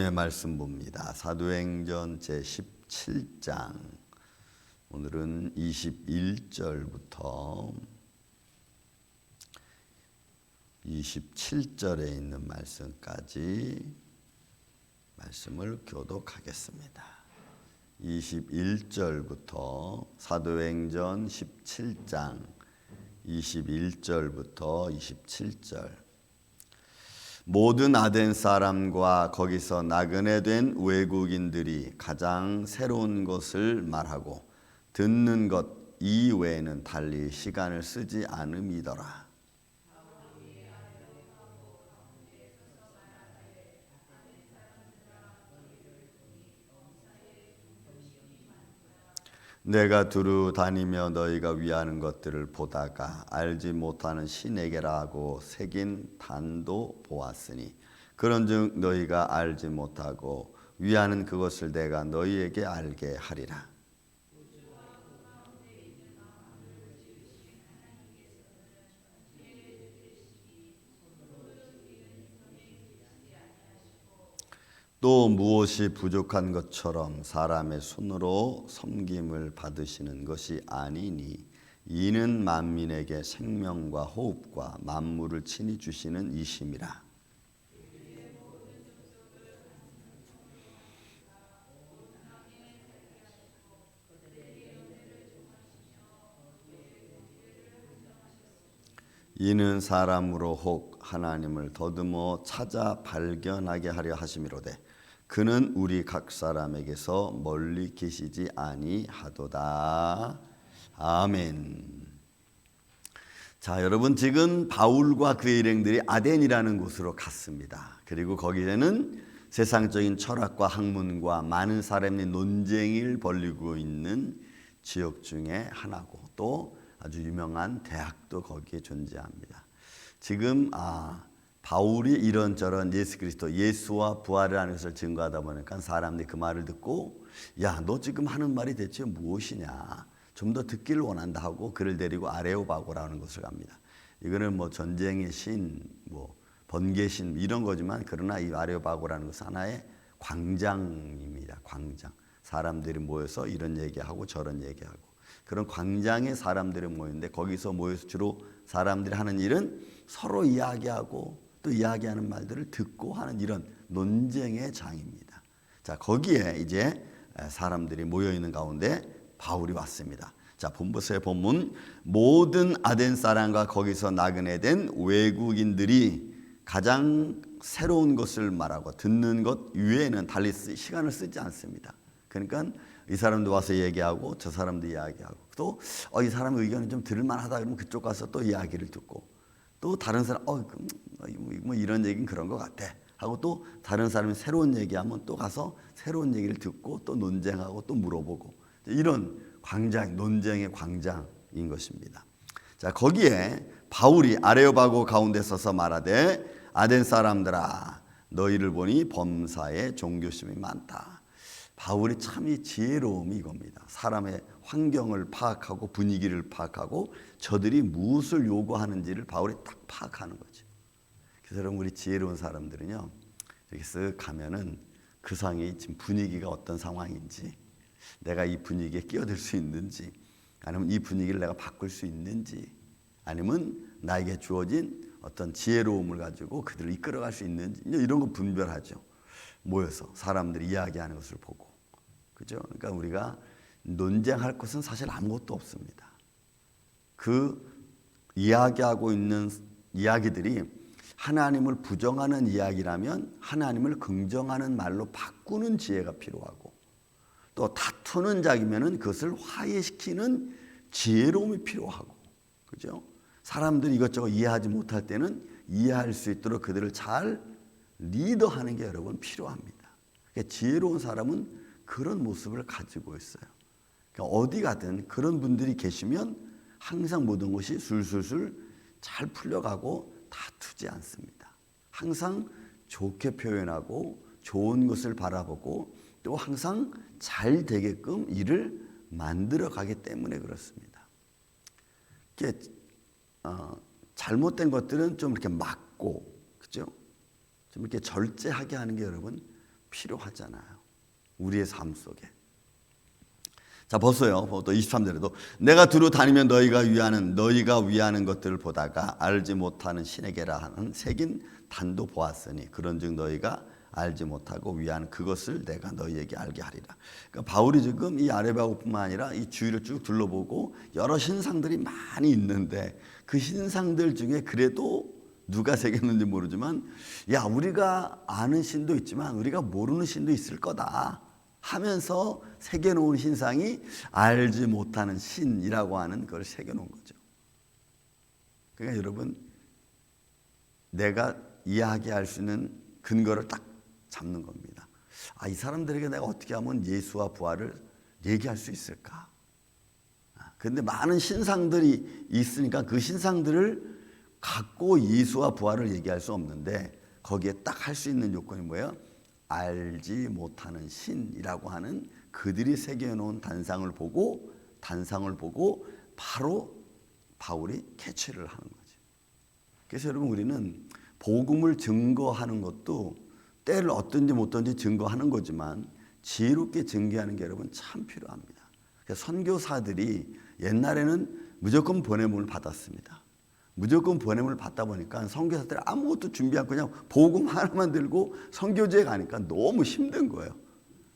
하나님의 말씀 봅니다. 사도행전 제 17장 오늘은 21절부터 27절에 있는 말씀까지 말씀을 교독하겠습니다. 21절부터 사도행전 17장 21절부터 27절 모든 아덴 사람과 거기서 나그네 된 외국인들이 가장 새로운 것을 말하고 듣는 것 이외에는 달리 시간을 쓰지 않음이더라. 내가 두루 다니며 너희가 위하는 것들을 보다가 알지 못하는 신에게라 하고 새긴 단도 보았으니 그런즉 너희가 알지 못하고 위하는 그것을 내가 너희에게 알게 하리라. 또 무엇이 부족한 것처럼 사람의 손으로 섬김을 받으시는 것이 아니니 이는 만민에게 생명과 호흡과 만물을 친히 주시는 이심이라. 이는 사람으로 혹 하나님을 더듬어 찾아 발견하게 하려 하심이로되 그는 우리 각 사람에게서 멀리 계시지 아니하도다. 아멘. 자, 여러분 지금 바울과 그의 일행들이 아덴이라는 곳으로 갔습니다. 그리고 거기에는 세상적인 철학과 학문과 많은 사람이 논쟁을 벌리고 있는 지역 중에 하나고 또 아주 유명한 대학도 거기에 존재합니다. 지금 아 바울이 이런저런 예수 그리스도 예수와 부활이라는 것을 증거하다 보니까 사람들이 그 말을 듣고 야 너 지금 하는 말이 대체 무엇이냐 좀 더 듣기를 원한다 하고 그를 데리고 아레오바고라는 곳을 갑니다. 이거는 뭐 전쟁의 신, 뭐 번개 신 이런 거지만 그러나 이 아레오바고라는 것은 하나의 광장입니다. 광장. 사람들이 모여서 이런 얘기하고 저런 얘기하고 그런 광장에 사람들이 모이는데 거기서 모여서 주로 사람들이 하는 일은 서로 이야기하고 또 이야기하는 말들을 듣고 하는 이런 논쟁의 장입니다. 자, 거기에 이제 사람들이 모여 있는 가운데 바울이 왔습니다. 자, 본부서의 본문 모든 아덴 사람과 거기서 나그네 된 외국인들이 가장 새로운 것을 말하고 듣는 것 외에는 달리 시간을 쓰지 않습니다. 그러니까 이 사람도 와서 얘기하고 저 사람도 이야기하고 또 어, 이 사람의 의견이 좀 들을 만하다 그러면 그쪽 가서 또 이야기를 듣고 또 다른 사람 어, 뭐 이런 얘기는 그런 것 같아 하고 또 다른 사람이 새로운 얘기하면 또 가서 새로운 얘기를 듣고 또 논쟁하고 또 물어보고 이런 광장 논쟁의 광장인 것입니다. 자 거기에 바울이 아레오바고 가운데 서서 말하되 아덴 사람들아 너희를 보니 범사에 종교심이 많다. 바울이 참 이 지혜로움이 이겁니다. 사람의 환경을 파악하고 분위기를 파악하고 저들이 무엇을 요구하는지를 바울이 딱 파악하는 거죠. 그래서 우리 지혜로운 사람들은요. 이렇게 쓱 가면은 그 상이 지금 분위기가 어떤 상황인지 내가 이 분위기에 끼어들 수 있는지 아니면 이 분위기를 내가 바꿀 수 있는지 아니면 나에게 주어진 어떤 지혜로움을 가지고 그들을 이끌어갈 수 있는지 이런 거 분별하죠. 모여서 사람들이 이야기하는 것을 보고 그죠? 그러니까 우리가 논쟁할 것은 사실 아무것도 없습니다. 그 이야기하고 있는 이야기들이 하나님을 부정하는 이야기라면 하나님을 긍정하는 말로 바꾸는 지혜가 필요하고 또 다투는 자기면은 그것을 화해시키는 지혜로움이 필요하고 그죠? 사람들이 이것저것 이해하지 못할 때는 이해할 수 있도록 그들을 잘 리더하는 게 여러분 필요합니다. 그러니까 지혜로운 사람은 그런 모습을 가지고 있어요. 그러니까 어디 가든 그런 분들이 계시면 항상 모든 것이 술술술 잘 풀려가고 다투지 않습니다. 항상 좋게 표현하고 좋은 것을 바라보고 또 항상 잘 되게끔 일을 만들어 가기 때문에 그렇습니다. 이게 어, 잘못된 것들은 좀 이렇게 막고 그죠? 좀 이렇게 절제하게 하는 게 여러분 필요하잖아요. 우리의 삶 속에. 자, 벌써요. 또 23절에도 내가 두루 다니면 너희가 위하는 너희가 위하는 것들을 보다가 알지 못하는 신에게라 하는 새긴 단도 보았으니 그런즉 너희가 알지 못하고 위하는 그것을 내가 너희에게 알게 하리라. 그러니까 바울이 지금 이 아레바고뿐만 아니라 이 주위를 쭉 둘러보고 여러 신상들이 많이 있는데 그 신상들 중에 그래도 누가 새겼는지 모르지만 야 우리가 아는 신도 있지만 우리가 모르는 신도 있을 거다 하면서 새겨놓은 신상이 알지 못하는 신이라고 하는 걸 새겨놓은 거죠. 그러니까 여러분 내가 이야기할 수 있는 근거를 딱 잡는 겁니다. 아, 이 사람들에게 내가 어떻게 하면 예수와 부활을 얘기할 수 있을까? 아, 근데 많은 신상들이 있으니까 그 신상들을 갖고 예수와 부활을 얘기할 수 없는데 거기에 딱 할 수 있는 요건이 뭐예요? 알지 못하는 신이라고 하는 그들이 새겨놓은 단상을 보고 단상을 보고 바로 바울이 캐치를 하는 거죠. 그래서 여러분 우리는 복음을 증거하는 것도 때를 어떤지 못든지 증거하는 거지만 지혜롭게 증거하는 게 여러분 참 필요합니다. 선교사들이 옛날에는 무조건 보내문을 받았습니다. 무조건 보냄을 받다 보니까 선교사들이 아무것도 준비 않고 그냥 복음 하나만 들고 선교지에 가니까 너무 힘든 거예요.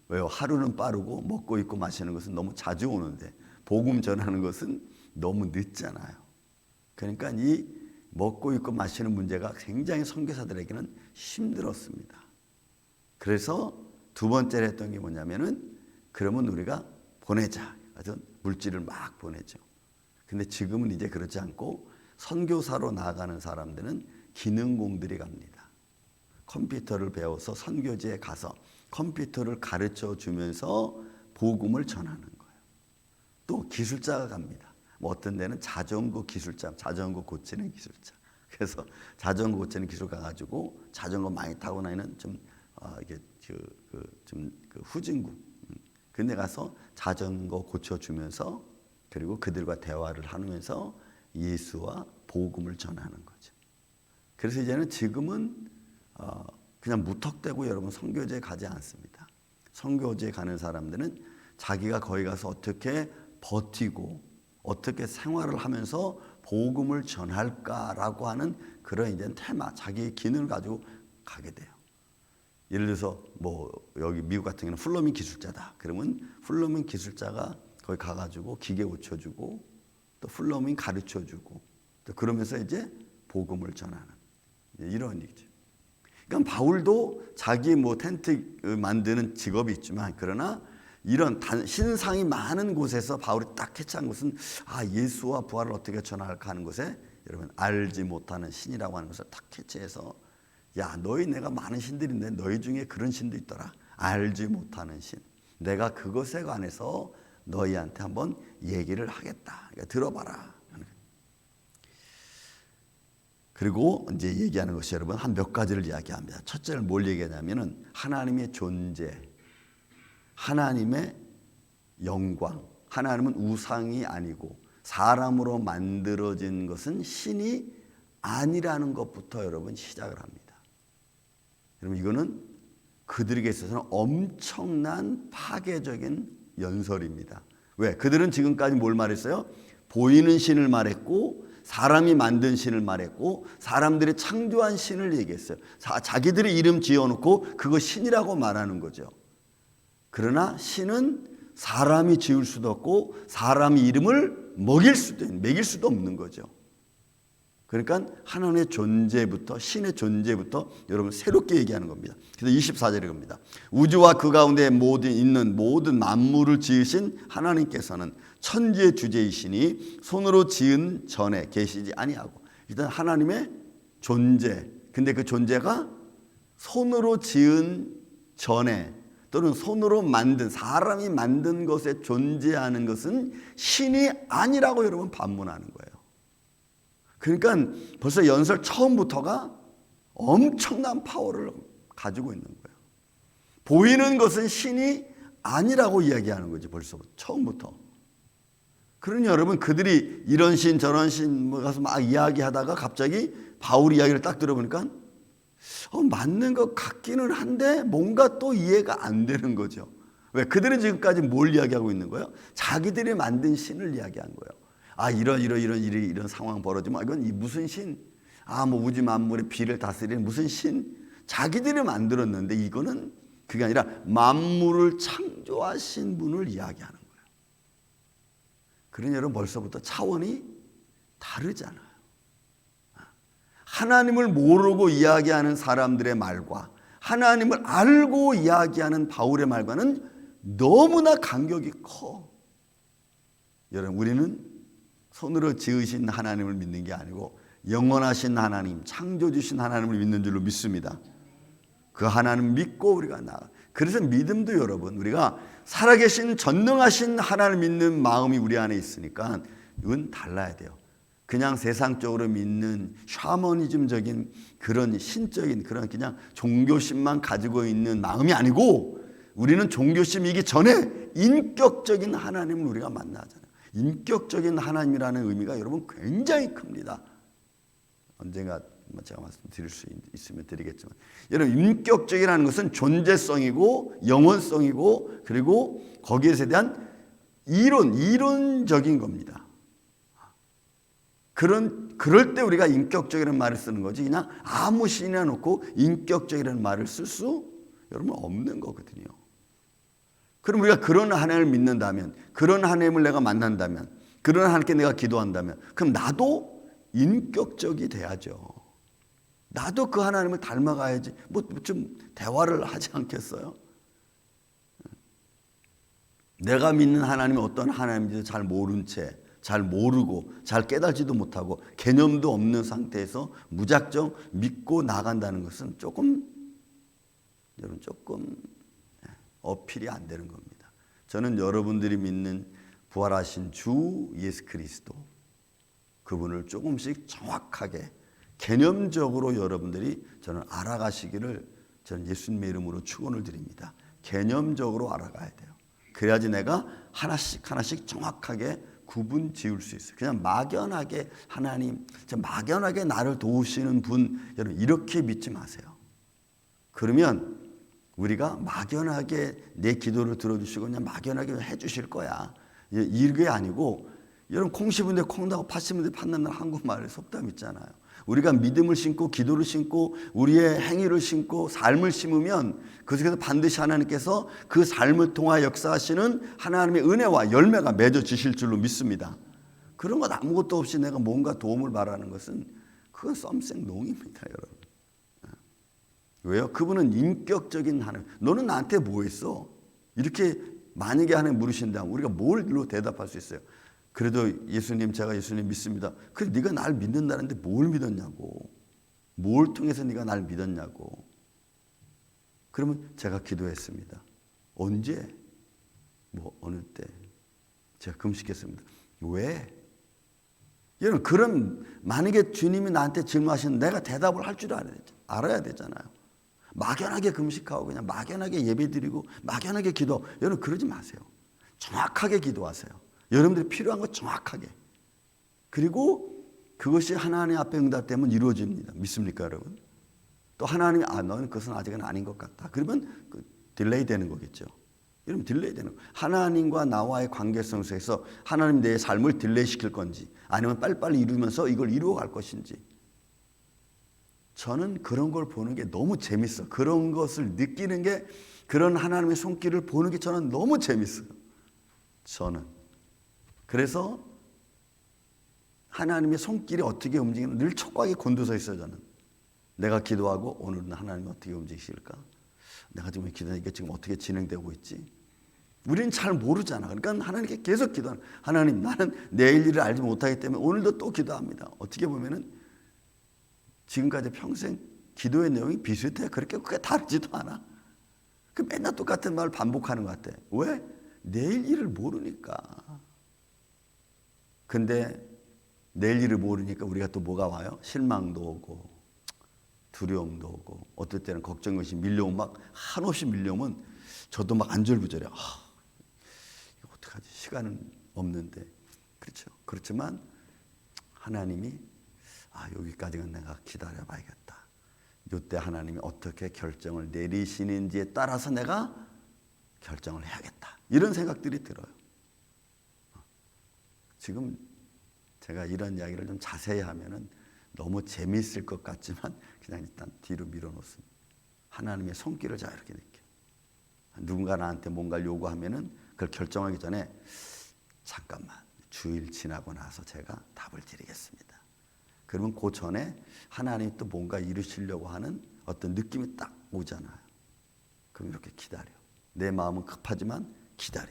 왜요? 하루는 빠르고 먹고 입고 마시는 것은 너무 자주 오는데 복음 전하는 것은 너무 늦잖아요. 그러니까 이 먹고 입고 마시는 문제가 굉장히 선교사들에게는 힘들었습니다. 그래서 두 번째로 했던 게 뭐냐면은 그러면 우리가 보내자. 그래서 물질을 막 보내죠. 근데 지금은 이제 그렇지 않고 선교사로 나아가는 사람들은 기능공들이 갑니다. 컴퓨터를 배워서 선교지에 가서 컴퓨터를 가르쳐 주면서 복음을 전하는 거예요. 또 기술자가 갑니다. 뭐 어떤 데는 자전거 기술자, 자전거 고치는 기술자. 그래서 자전거 고치는 기술 가가지고 자전거 많이 타고 나는 좀 어, 이게 그좀그 그 후진국. 음. 근데 가서 자전거 고쳐주면서 그리고 그들과 대화를 하면서 예수와 복음을 전하는 거죠. 그래서 이제는 지금은 어, 그냥 무턱대고 여러분 선교지에 가지 않습니다. 선교지에 가는 사람들은 자기가 거기 가서 어떻게 버티고 어떻게 생활을 하면서 복음을 전할까라고 하는 그런 이제 테마, 자기의 기능을 가지고 가게 돼요. 예를 들어서 뭐 여기 미국 같은 경우는 플러밍 기술자다. 그러면 플러밍 기술자가 거기 가가지고 기계 고쳐주고 또 플러밍 가르쳐주고 또 그러면서 이제 복음을 전하는 이런 얘기죠. 그러니까 바울도 자기 뭐 텐트 만드는 직업이 있지만 그러나 이런 신상이 많은 곳에서 바울이 딱 캐치한 것은 아 예수와 부활을 어떻게 전할까 하는 것에 여러분 알지 못하는 신이라고 하는 것을 딱 캐치해서 야 너희 내가 많은 신들인데 너희 중에 그런 신도 있더라 알지 못하는 신 내가 그것에 관해서 너희한테 한번 얘기를 하겠다 그러니까 들어봐라 그리고 이제 얘기하는 것이 여러분 한 몇 가지를 이야기합니다. 첫째는 뭘 얘기하냐면은 하나님의 존재, 하나님의 영광, 하나님은 우상이 아니고 사람으로 만들어진 것은 신이 아니라는 것부터 여러분 시작을 합니다. 여러분 이거는 그들에게 있어서는 엄청난 파괴적인 연설입니다. 왜? 그들은 지금까지 뭘 말했어요? 보이는 신을 말했고 사람이 만든 신을 말했고 사람들이 창조한 신을 얘기했어요. 자기들의 이름 지어놓고 그거 신이라고 말하는 거죠. 그러나 신은 사람이 지을 수도 없고 사람이 이름을 먹일 수도 먹일 수도 없는 거죠. 그러니까 하나님의 존재부터 신의 존재부터 여러분 새롭게 얘기하는 겁니다. 그래서 24절에 겁니다. 우주와 그 가운데 모든 있는 모든 만물을 지으신 하나님께서는 천지의 주제이시니 손으로 지은 전에 계시지 아니하고 일단 하나님의 존재. 근데 그 존재가 손으로 지은 전에 또는 손으로 만든 사람이 만든 것에 존재하는 것은 신이 아니라고 여러분 반문하는 거예요. 그러니까 벌써 연설 처음부터가 엄청난 파워를 가지고 있는 거예요. 보이는 것은 신이 아니라고 이야기하는 거지 벌써 처음부터. 그러니 여러분 그들이 이런 신 저런 신뭐 가서 막 이야기하다가 갑자기 바울 이야기를 딱 들어보니까 어, 맞는 것 같기는 한데 뭔가 또 이해가 안 되는 거죠. 왜? 그들은 지금까지 뭘 이야기하고 있는 거예요? 자기들이 만든 신을 이야기한 거예요. 아, 이런, 이런, 이런, 이런, 이런 상황 벌어지면, 아, 이건 이 무슨 신? 아, 뭐 우주 만물의 비를 다스리는 무슨 신? 자기들이 만들었는데 이거는 그게 아니라 만물을 창조하신 분을 이야기하는 거예요. 그러니 여러분 벌써부터 차원이 다르잖아요. 하나님을 모르고 이야기하는 사람들의 말과 하나님을 알고 이야기하는 바울의 말과는 너무나 간격이 커. 여러분, 우리는 손으로 지으신 하나님을 믿는 게 아니고 영원하신 하나님, 창조주신 하나님을 믿는 줄로 믿습니다. 그 하나님 믿고 우리가 나가. 그래서 믿음도 여러분, 우리가 살아계신 전능하신 하나님을 믿는 마음이 우리 안에 있으니까 이건 달라야 돼요. 그냥 세상적으로 믿는 샤머니즘적인 그런 신적인 그런 그냥 종교심만 가지고 있는 마음이 아니고 우리는 종교심이기 전에 인격적인 하나님을 우리가 만나잖아요. 인격적인 하나님이라는 의미가 여러분 굉장히 큽니다. 언젠가 뭐 제가 말씀드릴 수 있으면 드리겠지만 여러분 인격적이라는 것은 존재성이고 영원성이고 그리고 거기에 대한 이론 이론적인 겁니다. 그런 그럴 때 우리가 인격적이라는 말을 쓰는 거지 그냥 아무 신이나 놓고 인격적이라는 말을 쓸 수 여러분 없는 거거든요. 그럼 우리가 그런 하나님을 믿는다면 그런 하나님을 내가 만난다면 그런 하나님께 내가 기도한다면 그럼 나도 인격적이 돼야죠. 나도 그 하나님을 닮아가야지. 뭐 좀 대화를 하지 않겠어요? 내가 믿는 하나님이 어떤 하나님인지 잘 모른 채, 잘 모르고, 잘 깨달지도 못하고, 개념도 없는 상태에서 무작정 믿고 나간다는 것은 조금, 여러분, 조금 어필이 안 되는 겁니다. 저는 여러분들이 믿는 부활하신 주 예수 그리스도, 그분을 조금씩 정확하게, 개념적으로 여러분들이 저는 알아가시기를 저는 예수님의 이름으로 축원을 드립니다. 개념적으로 알아가야 돼요. 그래야지 내가 하나씩 하나씩 정확하게 구분 지을 수 있어요. 그냥 막연하게 하나님, 막연하게 나를 도우시는 분, 여러분 이렇게 믿지 마세요. 그러면 우리가 막연하게 내 기도를 들어주시고 그냥 막연하게 해주실 거야. 이게 아니고 여러분 콩 씹은데 콩 나고 팥 씹은데 팥 난다는 한국말에 속담 있잖아요. 우리가 믿음을 심고 기도를 심고 우리의 행위를 심고 삶을 심으면 그 속에서 반드시 하나님께서 그 삶을 통하 역사하시는 하나님의 은혜와 열매가 맺어지실 줄로 믿습니다. 그런 것 아무것도 없이 내가 뭔가 도움을 바라는 것은 그건 썸생 농입니다, 여러분. 왜요? 그분은 인격적인 하나님. 너는 나한테 뭐 했어? 이렇게 만약에 하나님 물으신다면 우리가 뭘로 대답할 수 있어요? 그래도 예수님 제가 예수님 믿습니다. 그 네가 날 믿는다는데 뭘 믿었냐고. 뭘 통해서 네가 날 믿었냐고. 그러면 제가 기도했습니다. 언제? 뭐 어느 때? 제가 금식했습니다. 왜? 여러분 그럼 만약에 주님이 나한테 질문하시는 내가 대답을 할 줄 알아야 되잖아요. 막연하게 금식하고 그냥 막연하게 예배드리고 막연하게 기도. 여러분 그러지 마세요. 정확하게 기도하세요. 여러분들이 필요한 거 정확하게. 그리고 그것이 하나님 앞에 응답되면 이루어집니다. 믿습니까, 여러분? 또 하나님이 아 너는 그것은 아직은 아닌 것 같다. 그러면 그 딜레이 되는 거겠죠. 여러분 딜레이 되는 거. 하나님과 나와의 관계성 속에서 하나님 내 삶을 딜레이 시킬 건지 아니면 빨리빨리 이루면서 이걸 이루어 갈 것인지 저는 그런 걸 보는 게 너무 재밌어. 그런 것을 느끼는 게 그런 하나님의 손길을 보는 게 저는 너무 재밌어요. 저는 그래서 하나님의 손길이 어떻게 움직이는 늘 촉각이 곤두서 있어요 저는. 내가 기도하고 오늘은 하나님이 어떻게 움직이실까? 내가 지금 기도하는 게 지금 어떻게 진행되고 있지? 우리는 잘 모르잖아. 그러니까 하나님께 계속 기도하는. 하나님 나는 내일 일을 알지 못하기 때문에 오늘도 또 기도합니다. 어떻게 보면은 지금까지 평생 기도의 내용이 비슷해. 그렇게 크게 다르지도 않아. 그 맨날 똑같은 말 반복하는 것 같아. 왜? 내일 일을 모르니까. 근데 내일 일을 모르니까 우리가 또 뭐가 와요? 실망도 오고 두려움도 오고 어떨 때는 걱정 것이 밀려오면 막 한없이 밀려오면 저도 막 안절부절해. 아, 이거 어떡하지? 시간은 없는데. 그렇죠. 그렇지만 하나님이 아, 여기까지는 내가 기다려 봐야겠다. 이때 하나님이 어떻게 결정을 내리시는지에 따라서 내가 결정을 해야겠다. 이런 생각들이 들어요. 지금 제가 이런 이야기를 좀 자세히 하면은 너무 재미있을 것 같지만 그냥 일단 뒤로 밀어놓습니다. 하나님의 손길을 자 이렇게 느껴. 누군가 나한테 뭔가를 요구하면은 그걸 결정하기 전에 잠깐만 주일 지나고 나서 제가 답을 드리겠습니다. 그러면 그 전에 하나님 또 뭔가 이루시려고 하는 어떤 느낌이 딱 오잖아요. 그럼 이렇게 기다려. 내 마음은 급하지만 기다려.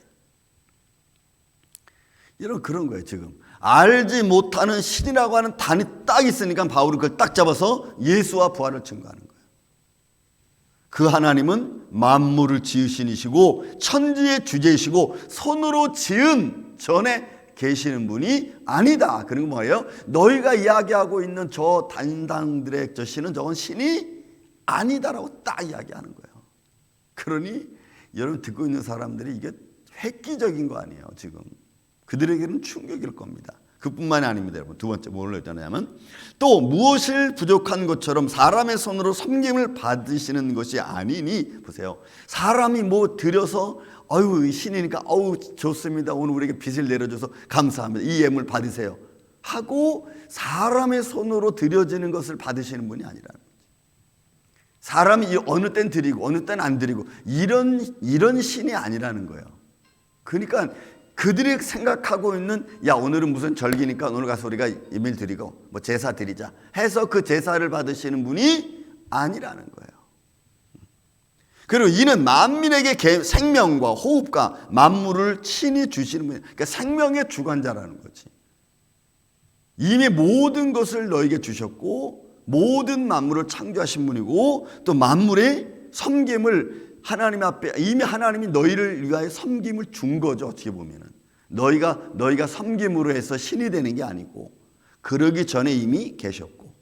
이런 그런 거예요 지금 알지 못하는 신이라고 하는 단이 딱 있으니까 바울은 그걸 딱 잡아서 예수와 부활을 증거하는 거예요. 그 하나님은 만물을 지으신이시고 천지의 주제이시고 손으로 지은 전에 계시는 분이 아니다. 그리고 뭐예요? 너희가 이야기하고 있는 저 단당들의 저 신은 저건 신이 아니다라고 딱 이야기하는 거예요. 그러니 여러분 듣고 있는 사람들이 이게 획기적인 거 아니에요, 지금. 그들에게는 충격일 겁니다. 그뿐만이 아닙니다, 여러분. 두 번째 뭘 했잖아요?면 또 무엇을 부족한 것처럼 사람의 손으로 섬김을 받으시는 것이 아니니 보세요. 사람이 뭐 들여서 아유 신이니까 아우 좋습니다. 오늘 우리에게 빚을 내려줘서 감사합니다. 이 예물 받으세요. 하고 사람의 손으로 드려지는 것을 받으시는 분이 아니라는 거죠. 사람이 어느 땐 드리고 어느 땐 안 드리고 이런 이런 신이 아니라는 거예요. 그러니까 그들이 생각하고 있는 야 오늘은 무슨 절기니까 오늘 가서 우리가 예밀 드리고 뭐 제사 드리자 해서 그 제사를 받으시는 분이 아니라는 거예요. 그리고 이는 만민에게 생명과 호흡과 만물을 친히 주시는 분이 그러니까 생명의 주관자라는 거지. 이미 모든 것을 너에게 주셨고 모든 만물을 창조하신 분이고 또 만물의 섬김을 하나님 앞에 이미 하나님이 너희를 위하여 섬김을 준 거죠. 어떻게 보면은 너희가 너희가 섬김으로 해서 신이 되는 게 아니고 그러기 전에 이미 계셨고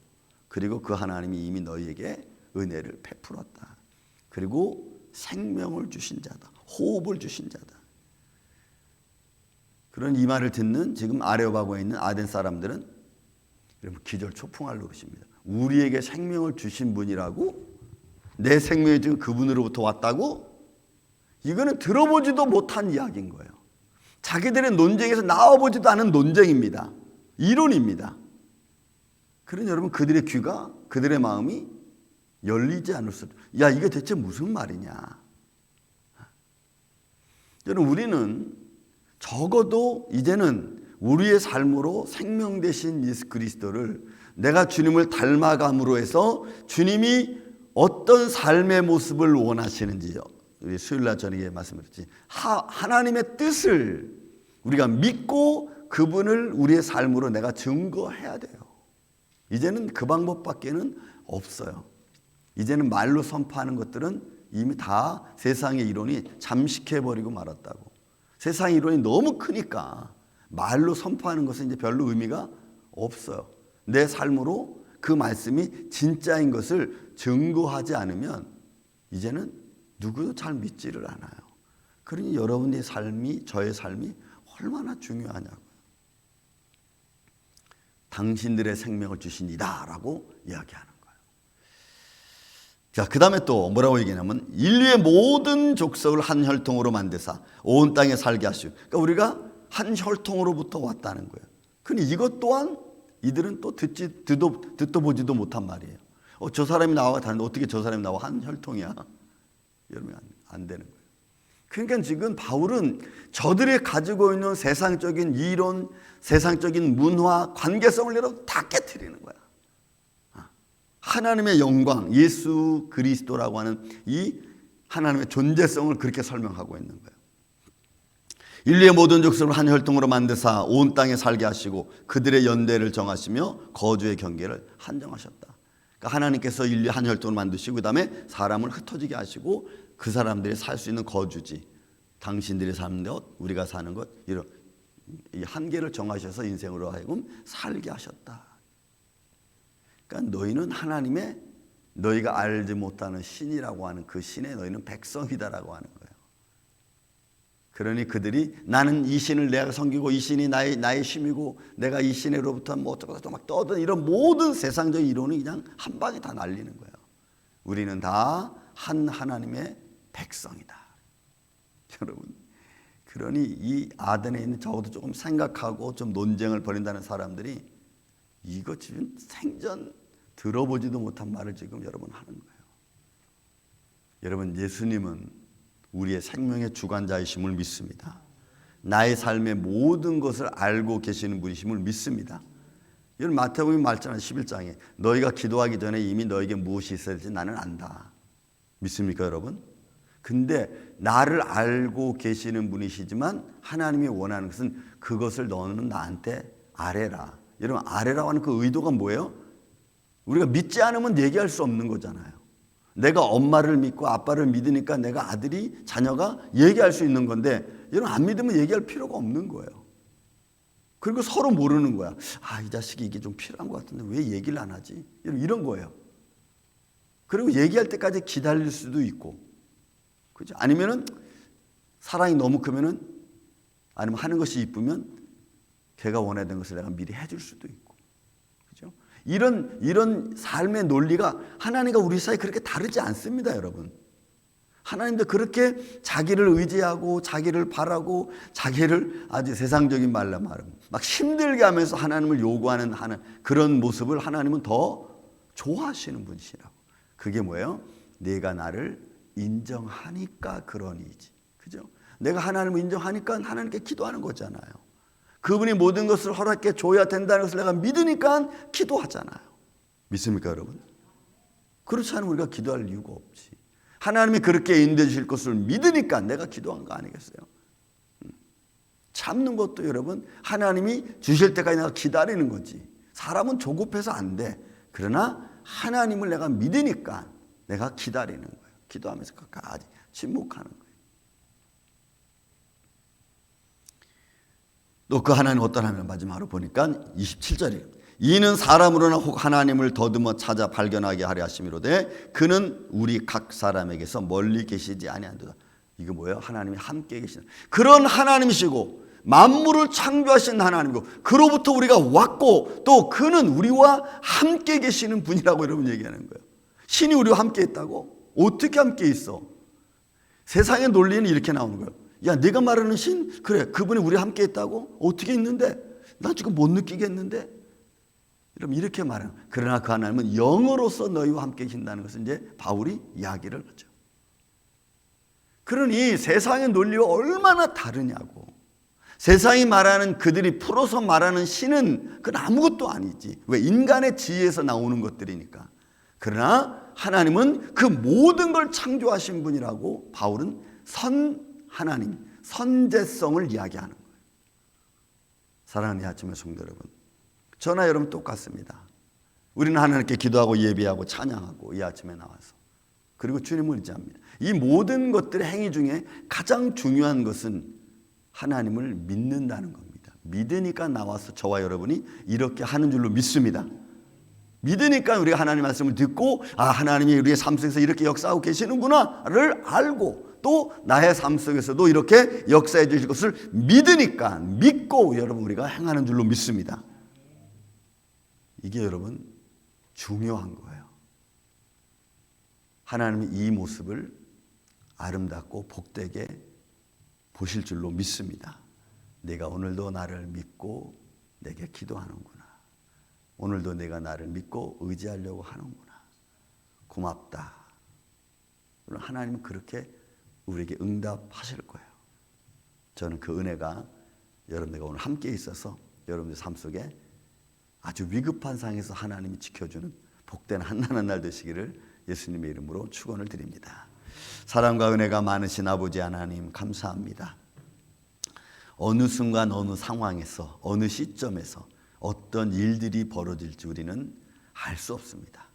그리고 그 하나님이 이미 너희에게 은혜를 베풀었다. 그리고 생명을 주신 자다. 호흡을 주신 자다. 그런 이 말을 듣는 지금 아레오바고에 있는 아덴 사람들은 여러분 기절 초풍할 노릇입니다. 우리에게 생명을 주신 분이라고 내 생명이 지금 그분으로부터 왔다고? 이거는 들어보지도 못한 이야기인 거예요. 자기들의 논쟁에서 나와보지도 않은 논쟁입니다. 이론입니다. 그런 여러분 그들의 귀가 그들의 마음이 열리지 않을 수. 야 이게 대체 무슨 말이냐? 여러분 우리는 적어도 이제는 우리의 삶으로 생명 대신 예수 그리스도를 내가 주님을 닮아감으로 해서 주님이 어떤 삶의 모습을 원하시는지요. 우리 수요일 날 저녁에 말씀드렸지. 하, 하나님의 뜻을 우리가 믿고 그분을 우리의 삶으로 내가 증거해야 돼요. 이제는 그 방법밖에는 없어요. 이제는 말로 선포하는 것들은 이미 다 세상의 이론이 잠식해버리고 말았다고. 세상 이론이 너무 크니까 말로 선포하는 것은 이제 별로 의미가 없어요. 내 삶으로 그 말씀이 진짜인 것을 증거하지 않으면 이제는 누구도 잘 믿지를 않아요. 그러니 여러분의 삶이 저의 삶이 얼마나 중요하냐고요. 당신들의 생명을 주시니다라고 이야기하는 거예요. 자, 그 다음에 또 뭐라고 얘기하냐면 인류의 모든 족속을 한 혈통으로 만드사 온 땅에 살게 하시고 그러니까 우리가 한 혈통으로부터 왔다는 거예요. 근데 이것 또한 이들은 또 듣지 듣도 듣도 보지도 못한 말이에요. 어, 저 사람이 나와 다는데 어떻게 저 사람이 나와 한 혈통이야? 여러분 안, 안 되는 거예요. 그러니까 지금 바울은 저들이 가지고 있는 세상적인 이론, 세상적인 문화, 관계성을 여러분 다 깨뜨리는 거야. 아, 하나님의 영광, 예수 그리스도라고 하는 이 하나님의 존재성을 그렇게 설명하고 있는 거예요. 인류의 모든 족속을 한 혈통으로 만드사 온 땅에 살게 하시고 그들의 연대를 정하시며 거주의 경계를 한정하셨다. 그러니까 하나님께서 인류 한 혈통을 만드시고 그다음에 사람을 흩어지게 하시고 그 사람들이 살 수 있는 거주지, 당신들이 사는 것, 우리가 사는 것 이런 이 한계를 정하셔서 인생으로 하여금 살게 하셨다. 그러니까 너희는 하나님의 너희가 알지 못하는 신이라고 하는 그 신의 너희는 백성이다라고 하는 거예요. 그러니 그들이 나는 이 신을 내가 섬기고 이 신이 나의 나의 힘이고 내가 이 신으로부터 뭐 어쩌고 저쩌고 막 떠든 이런 모든 세상적 이론이 그냥 한 방에 다 날리는 거예요. 우리는 다 한 하나님의 백성이다. 여러분, 그러니 이 아덴에 있는 적어도 조금 생각하고 좀 논쟁을 벌인다는 사람들이 이거 지금 생전 들어보지도 못한 말을 지금 여러분 하는 거예요. 여러분, 예수님은 우리의 생명의 주관자이심을 믿습니다. 나의 삶의 모든 것을 알고 계시는 분이심을 믿습니다. 여러분 마태복음 말잖아요. 11장에 너희가 기도하기 전에 이미 너에게 무엇이 있어야 될지 나는 안다. 믿습니까, 여러분? 근데 나를 알고 계시는 분이시지만 하나님이 원하는 것은 그것을 너는 나한테 아래라. 여러분 아래라고 하는 그 의도가 뭐예요? 우리가 믿지 않으면 얘기할 수 없는 거잖아요. 내가 엄마를 믿고 아빠를 믿으니까 내가 아들이 자녀가 얘기할 수 있는 건데 여러분 안 믿으면 얘기할 필요가 없는 거예요. 그리고 서로 모르는 거야. 아, 이 자식이 이게 좀 필요한 것 같은데 왜 얘기를 안 하지? 이런 거예요. 그리고 얘기할 때까지 기다릴 수도 있고. 그죠? 아니면은 사랑이 너무 크면은 아니면 하는 것이 이쁘면 걔가 원하는 것을 내가 미리 해줄 수도 있고. 이런, 이런 삶의 논리가 하나님과 우리 사이 그렇게 다르지 않습니다, 여러분. 하나님도 그렇게 자기를 의지하고 자기를 바라고 자기를 아주 세상적인 말로 말하면 막 힘들게 하면서 하나님을 요구하는 하는 그런 모습을 하나님은 더 좋아하시는 분이시라고. 그게 뭐예요? 내가 나를 인정하니까 그러니지. 그죠? 내가 하나님을 인정하니까 하나님께 기도하는 거잖아요. 그분이 모든 것을 허락해 줘야 된다는 것을 내가 믿으니까 기도하잖아요. 믿습니까, 여러분? 그렇지 않으면 우리가 기도할 이유가 없지. 하나님이 그렇게 인도해 주실 것을 믿으니까 내가 기도한 거 아니겠어요? 음. 참는 것도 여러분 하나님이 주실 때까지 내가 기다리는 거지. 사람은 조급해서 안 돼. 그러나 하나님을 내가 믿으니까 내가 기다리는 거예요. 기도하면서 끝까지 침묵하는 거예요. 또 그 하나님 어떤 하나님 마지막으로 보니까 27절이에요. 이는 사람으로나 혹 하나님을 더듬어 찾아 발견하게 하려 하심이로되 그는 우리 각 사람에게서 멀리 계시지 아니한도다. 이거 뭐예요? 하나님이 함께 계시는 그런 하나님이시고 만물을 창조하신 하나님이고 그로부터 우리가 왔고 또 그는 우리와 함께 계시는 분이라고 여러분 얘기하는 거예요. 신이 우리와 함께 있다고? 어떻게 함께 있어? 세상의 논리는 이렇게 나오는 거예요. 야, 네가 말하는 신? 그래, 그분이 우리 함께 있다고? 어떻게 있는데? 나 지금 못 느끼겠는데? 여러분 이렇게 말하는 그러나 그 하나님은 영으로서 너희와 함께 계신다는 것은 이제 바울이 이야기를 하죠. 그러니 세상의 논리와 얼마나 다르냐고. 세상이 말하는 그들이 풀어서 말하는 신은 그건 아무것도 아니지. 왜 인간의 지혜에서 나오는 것들이니까. 그러나 하나님은 그 모든 걸 창조하신 분이라고 바울은 선 하나님, 선제성을 이야기하는 거예요. 사랑하는 아침의 성도 여러분. 저나 여러분 똑같습니다. 우리는 하나님께 기도하고 예배하고 찬양하고 이 아침에 나와서 그리고 주님을 의지합니다. 이 모든 것들의 행위 중에 가장 중요한 것은 하나님을 믿는다는 겁니다. 믿으니까 나와서 저와 여러분이 이렇게 하는 줄로 믿습니다. 믿으니까 우리가 하나님 말씀을 듣고 아 하나님이 우리의 삶 속에서 이렇게 역사하고 계시는구나를 알고 또 나의 삶 속에서도 이렇게 역사해 주실 것을 믿으니까 믿고 여러분 우리가 행하는 줄로 믿습니다. 이게 여러분 중요한 거예요. 하나님이 이 모습을 아름답고 복되게 보실 줄로 믿습니다. 내가 오늘도 나를 믿고 내게 기도하는구나. 오늘도 내가 나를 믿고 의지하려고 하는구나. 고맙다. 하나님은 그렇게 우리에게 응답하실 거예요. 저는 그 은혜가 여러분들과 오늘 함께 있어서 여러분들 삶 속에 아주 위급한 상에서 하나님이 지켜주는 복된 한나는 날 되시기를 예수님의 이름으로 축원을 드립니다. 사랑과 은혜가 많으신 아버지 하나님 감사합니다. 어느 순간 어느 상황에서 어느 시점에서 어떤 일들이 벌어질지 우리는 알 수 없습니다.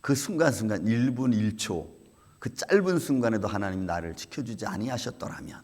그 순간순간 1분 1초 그 짧은 순간에도 하나님 나를 지켜주지 아니하셨더라면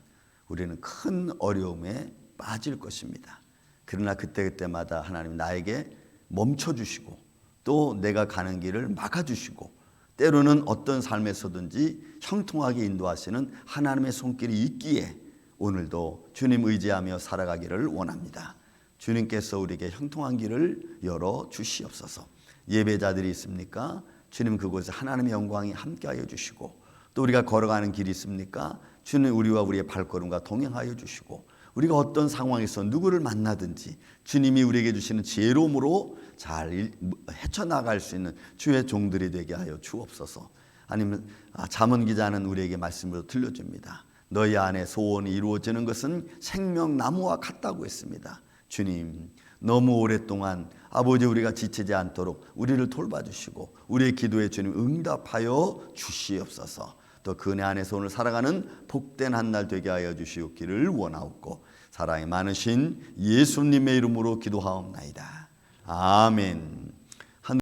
우리는 큰 어려움에 빠질 것입니다. 그러나 그때그때마다 하나님 나에게 멈춰주시고 또 내가 가는 길을 막아주시고 때로는 어떤 삶에서든지 형통하게 인도하시는 하나님의 손길이 있기에 오늘도 주님 의지하며 살아가기를 원합니다. 주님께서 우리에게 형통한 길을 열어 주시옵소서. 예배자들이 있습니까? 주님 그곳에 하나님의 영광이 함께하여 주시고 또 우리가 걸어가는 길이 있습니까? 주님 우리와 우리의 발걸음과 동행하여 주시고 우리가 어떤 상황에서 누구를 만나든지 주님이 우리에게 주시는 지혜로움으로 잘 일- 헤쳐나갈 수 있는 주의 종들이 되게 하여 주옵소서. 아니면 아, 잠언 기자는 우리에게 말씀으로 들려줍니다. 너희 안에 소원이 이루어지는 것은 생명나무와 같다고 했습니다. 주님, 너무 오랫동안 아버지 우리가 지치지 않도록 우리를 돌봐주시고 우리의 기도에 주님 응답하여 주시옵소서. 또 그 은혜 안에서 오늘 살아가는 복된 한 날 되게 하여 주시옵기를 원하옵고 사랑이 많으신 예수님의 이름으로 기도하옵나이다. 아멘.